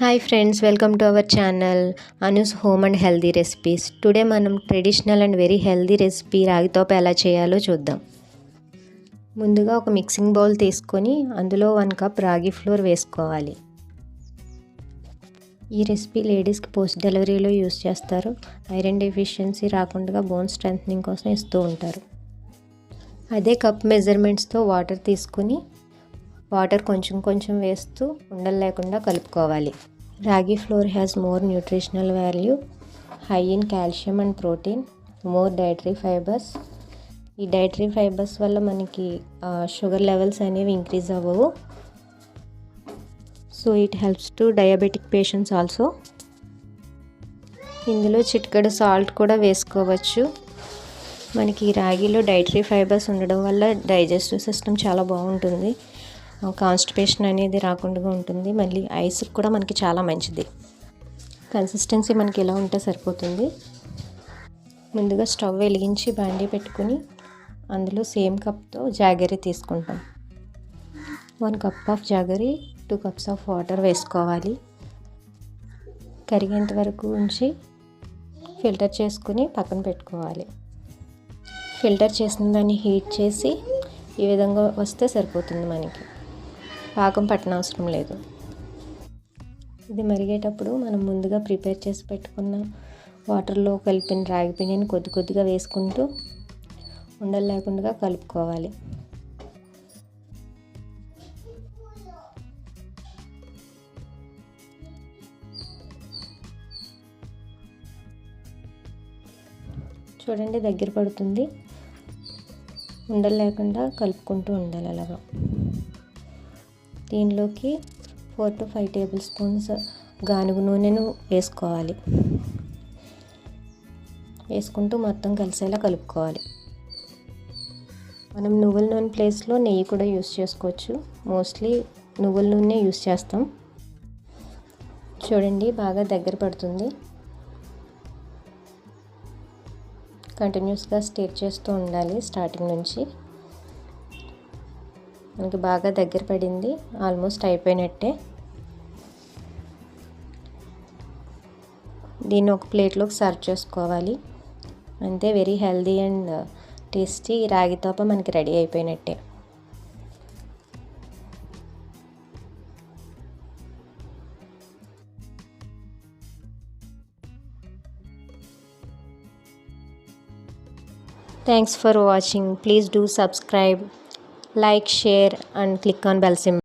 Hi friends welcome to our channel Anu's home and healthy recipes. Today మనం traditional and very healthy recipe రాగితోప ఎలా చేయాలో చూద్దాం. ముందుగా ఒక మిక్సింగ్ బౌల్ తీసుకొని అందులో వన్ కప్ రాగి ఫ్లోర్ వేసుకోవాలి. ఈ రెసిపీ లేడీస్కి పోస్ట్ డెలివరీలో యూస్ చేస్తారు. ఐరన్ డెఫిషియన్సీ రాకుండా బోన్ స్ట్రెంథనింగ్ కోసం ఇస్తూ ఉంటారు. అదే కప్ మెజర్మెంట్స్తో వాటర్ తీసుకుని వాటర్ కొంచెం కొంచెం వేస్తూ ఉండలు లేకుండా కలుపుకోవాలి. Ragi flour has more nutritional value high in calcium and protein more dietary fibres. ఈ డైటరీ ఫైబర్స్ వల్ల మనకి షుగర్ లెవెల్స్ అనేవి ఇంక్రీజ్ అవ్వవు. So it helps to diabetic patients also. ఇందులో చిటికడు సాల్ట్ కూడా వేసుకోవచ్చు. మనకి రాగిలో డైటరీ ఫైబర్స్ ఉండడం వల్ల డైజెస్టివ్ సిస్టమ్ చాలా బాగుంటుంది. కాన్స్టిపేషన్ అనేది రాకుండా ఉంటుంది. మళ్ళీ ఐస్కి కూడా మనకి చాలా మంచిది. కన్సిస్టెన్సీ మనకి ఎలా ఉంటే సరిపోతుంది. ముందుగా స్టవ్ వెలిగించి బాండీ పెట్టుకుని అందులో సేమ్ కప్తో జాగరీ తీసుకుంటాం. One cup of jaggery two cups of water వేసుకోవాలి. కరిగేంత వరకు ఉంచి ఫిల్టర్ చేసుకుని పక్కన పెట్టుకోవాలి. ఫిల్టర్ చేసిన దాన్ని హీట్ చేసి ఈ విధంగా వస్తే సరిపోతుంది మనకి. పాకం పట్టనవసరం లేదు. ఇది మరిగేటప్పుడు మనం ముందుగా ప్రిపేర్ చేసి పెట్టుకున్న వాటర్లో కలిపిన రాగి పిండిని కొద్ది కొద్దిగా వేసుకుంటూ ఉండలు లేకుండా కలుపుకోవాలి. చూడండి దగ్గర పడుతుంది. ఉండలు లేకుండా కలుపుకుంటూ ఉండాలి అలాగా. దీనిలోకి four to five tablespoons గానుగు నూనెను వేసుకోవాలి. వేసుకుంటూ మొత్తం కలిసేలా కలుపుకోవాలి. మనం నువ్వుల నూనె ప్లేస్లో నెయ్యి కూడా యూస్ చేసుకోవచ్చు. మోస్ట్లీ నువ్వుల నూనె యూస్ చేస్తాం. చూడండి బాగా దగ్గర పడుతుంది. కంటిన్యూస్గా స్టేట్ చేస్తూ ఉండాలి స్టార్టింగ్ నుంచి. మనకి బాగా దగ్గర పడింది. ఆల్మోస్ట్ అయిపోయినట్టే. దీన్ని ఒక ప్లేట్లోకి సర్వ్ చేసుకోవాలి. అంతే వెరీ హెల్దీ అండ్ టేస్టీ రాగి తోప మనకి రెడీ అయిపోయినట్టే. Thanks for watching please do subscribe like share and click on bell symbol